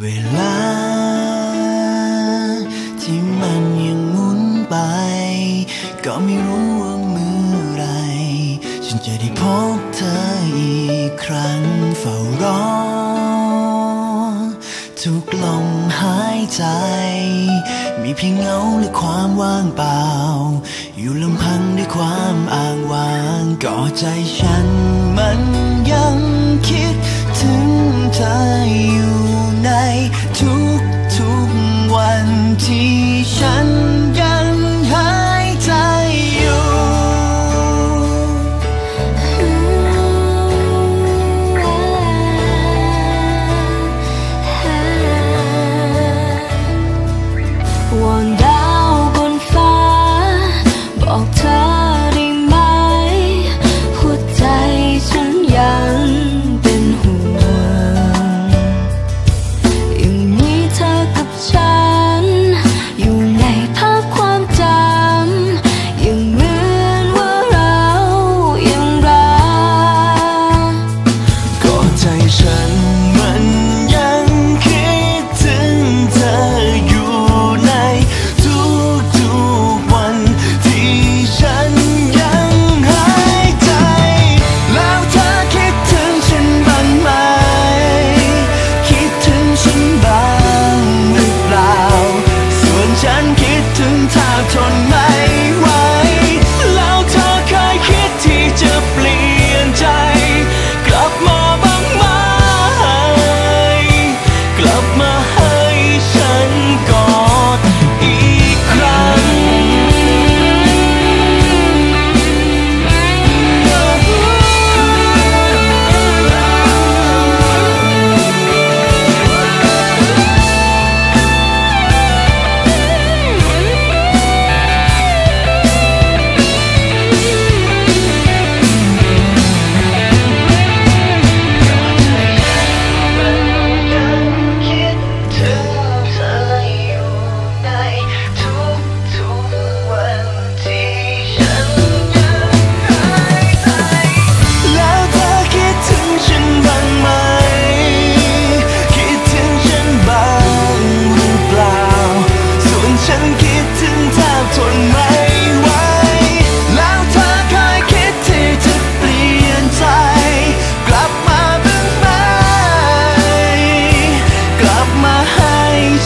เวลา ที่มันยังหมุนไป ก็ไม่รู้ว่าเมื่อไร ฉันจะได้พบเธออีกครั้งเฝ้ารอ ทุกลมหายใจ มีเพียงเงาและความว่างเปล่า อยู่ลำพังด้วยความอ้างว้างก็ใจฉันมัน ที่ฉันยังหายใจอยู่วอน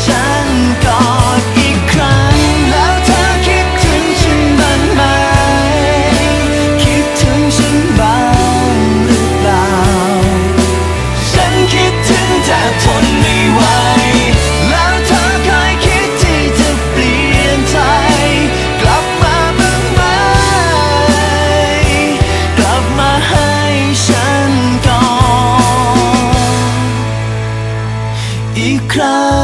ฉันกอดอีกครั้ง แล้วเธอคิดถึงฉันบ้างไหม คิดถึงฉันบ้างหรือเปล่า ฉันคิดถึงแต่ทนไม่ไหว แล้วเธอเคยคิดที่จะเปลี่ยนใจ กลับมาบ้างไหม กลับมาให้ฉันกอนอีกครั้ง